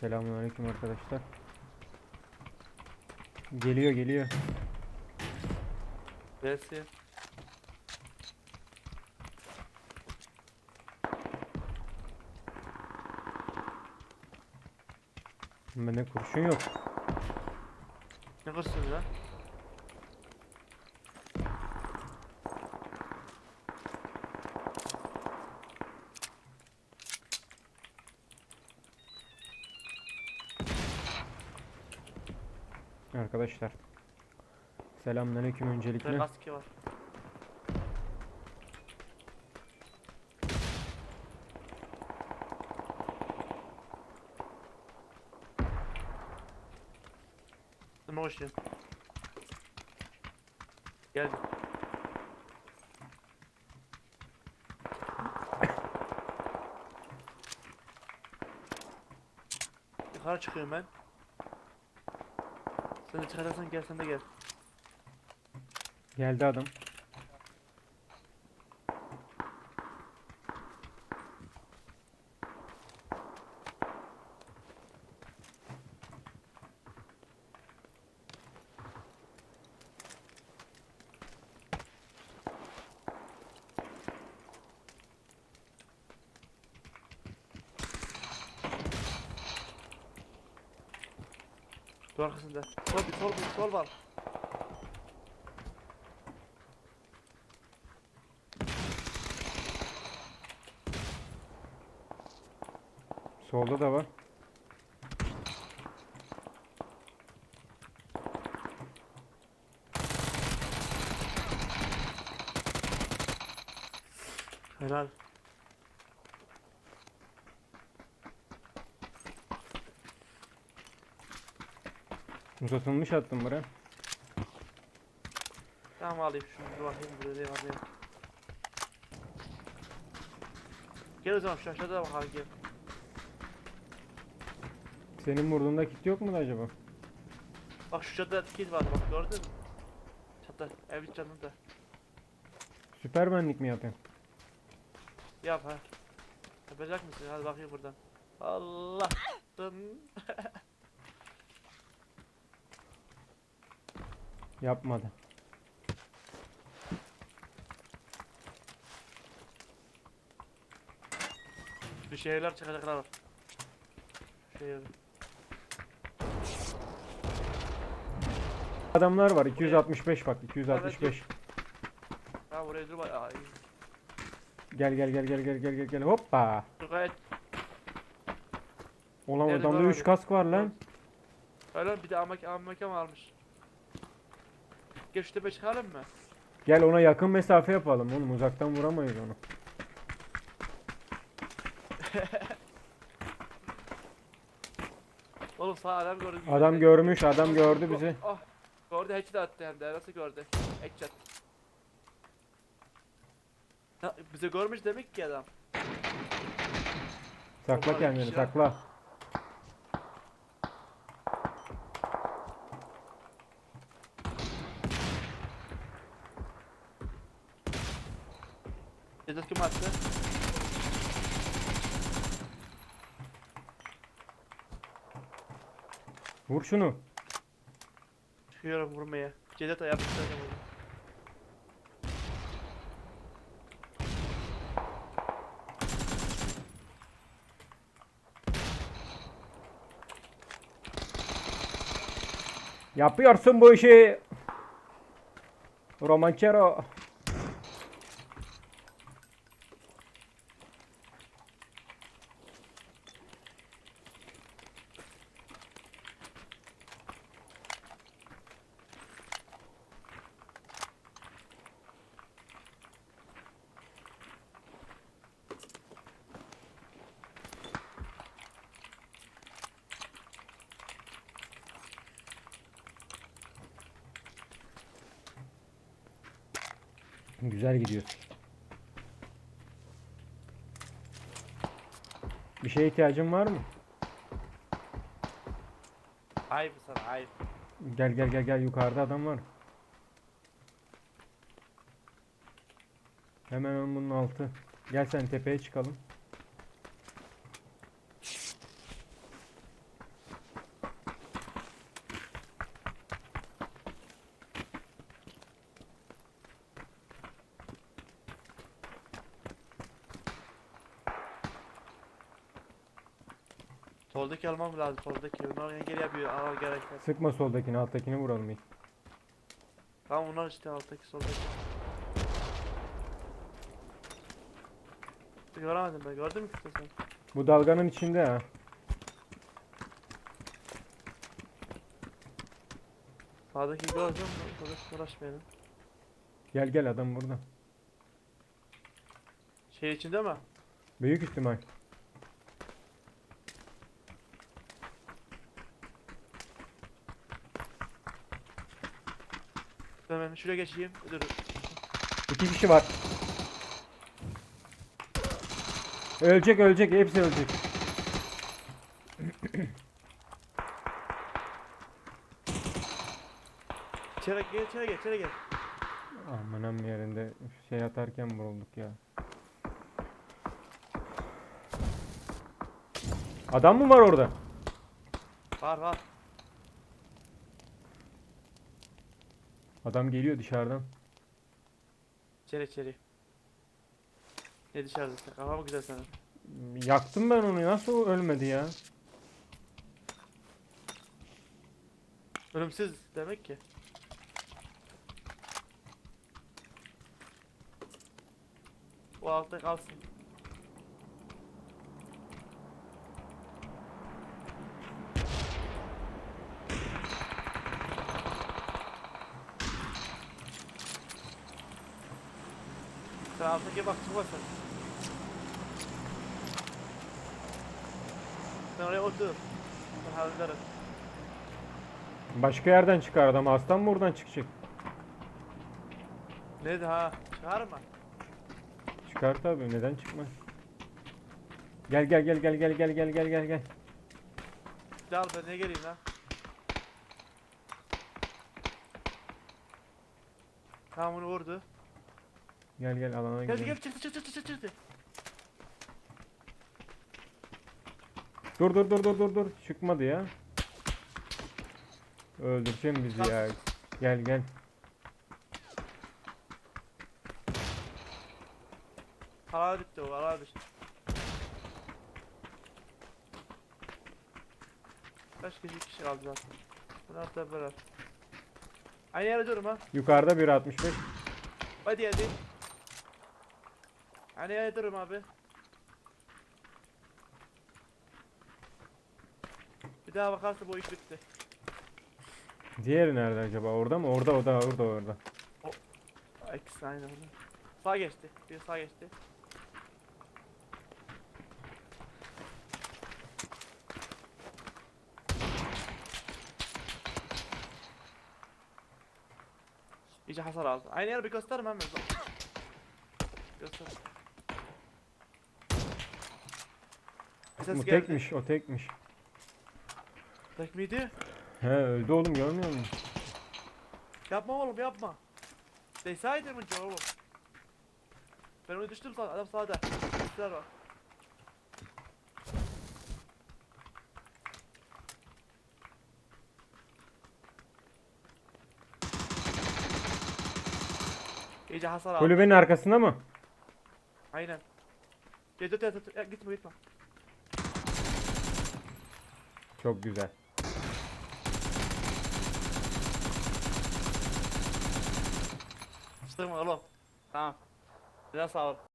Selamünaleyküm arkadaşlar. Geliyor geliyor. Versi. Bende kurşun yok. Ne kursun lan? Arkadaşlar. Selamünaleyküm öncelikle. kaske var. Koşuyor? Gel. Yukarı çıkıyorum ben. Sen de çıkarsan gel sen de gel. Geldi adam. Dur arkasında. Sol bir sol bir sol var. Solda da var. Helal. Uzatılmış attım buraya. Tamam alayım şunu bakayım buraya alayım. Gel o zaman şu aşağıda bakalım gel. Senin vurduğunda kit yok mu da acaba? Bak şu çatıda kit var bak gördün mü? Çatı evin çatında. Süpermenlik mi yapıyorsun? Yap ha. Yapacak mısın? Hadi bakayım buradan. Allah. Yapmadı. Bir şeyler çıkacaklar var. Şey Adamlar var 265 bak 265. Ha buraya dur bak. Ay. Gel gel gel gel gel gel gel gel hoppa. Dur gayet. Ulan Nerede adamda var 3 abi? kask var lan. Öyle bir de amak mı almış? Gel şu tepe çıkalım mı? Gel ona yakın mesafe yapalım oğlum uzaktan vuramayız onu. Oğlum sağ adam gördü. Adam görmüş adam gördü bizi. Ah. Gördü headshot attı hem de. Nasıl gördü? Ya, bize görmüş demek ki adam. Sakla kendini varmış ya. sakla. Cedet kim attı? Vur şunu. Çıkıyorum vurmaya. Cedet ayağını tutarım onu. Yapıyorsun bu işi. Romanchero. Güzel gidiyor. Bir şeye ihtiyacın var mı? Ayıp sana ayıp. Gel gel gel gel yukarıda adam var. Hemen bunun altı. Gel sen tepeye çıkalım. Soldaki almam lazım soldaki. Onlar engel yapıyor. Al gerekler. Sıkma soldakini alttakini vuralım ilk. Tamam onlar işte alttaki soldaki. Göremedim ben. Gördün mü kısa sen? Bu dalganın içinde ha. Sağdaki gördün mü? Uğraş, uğraşmayalım. Gel gel adam burada. Şey içinde mi? Büyük ihtimal. Ben şuraya geçeyim. Dur. İki kişi var. Ölecek ölecek hepsi ölecek. İçeri gel, içeri gel, içeri gel. Amanam yerinde şey atarken vurulduk ya. Adam mı var orada? Var var. Adam geliyor dışarıdan. İçeri içeri. Ne dışarıda? Kafa mı güzel senin? Yaktım ben onu nasıl ölmedi ya? Ölümsüz demek ki. O altta kalsın. Sen alttaki bak çıkma sen. Sen oraya otur. Ben hallederim. Başka yerden çıkar adam. Aslan mı buradan çıkacak? Neydi ha? Çağırma. Çıkar tabii neden çıkmaz? Gel gel gel gel gel gel gel gel gel gel. Gel ben ne geleyim lan? Tamam bunu vurdu. Gel gel alana Gel gidelim. gel çıktı çıktı çıktı çıktı. Dur dur dur dur dur dur. Çıkmadı ya. Öldüreceğim bizi ya. Gel gel. Hala bitti o hala bitti. Kaç kişi kişi kaldı zaten. Bunlar da böyle. Aynı yere durum ha. Yukarıda 1.65. Hadi hadi. Yere durum abi. Bir daha bakarsa bu iş bitti. Diğeri nerede acaba? Orada mı? Orada orada orada orada. İkisi aynı orada. Sağ geçti. Bir sağ geçti. İyice hasar aldı. Aynı yer bir göster Mehmet. bak. Göster. Ses O geldi. tekmiş o tekmiş. Tek miydi? He öldü oğlum görmüyor musun? Yapma oğlum yapma. Desaydın mı oğlum? Ben onu düştüm sağ adam sağda. Üstler var. İyice hasar aldı. Kulübenin arkasında mı? Aynen. Gel dur dur dur. Ya, gitme gitme. Çok güzel. Sıçtırma oğlum. Tamam. Size sağlık.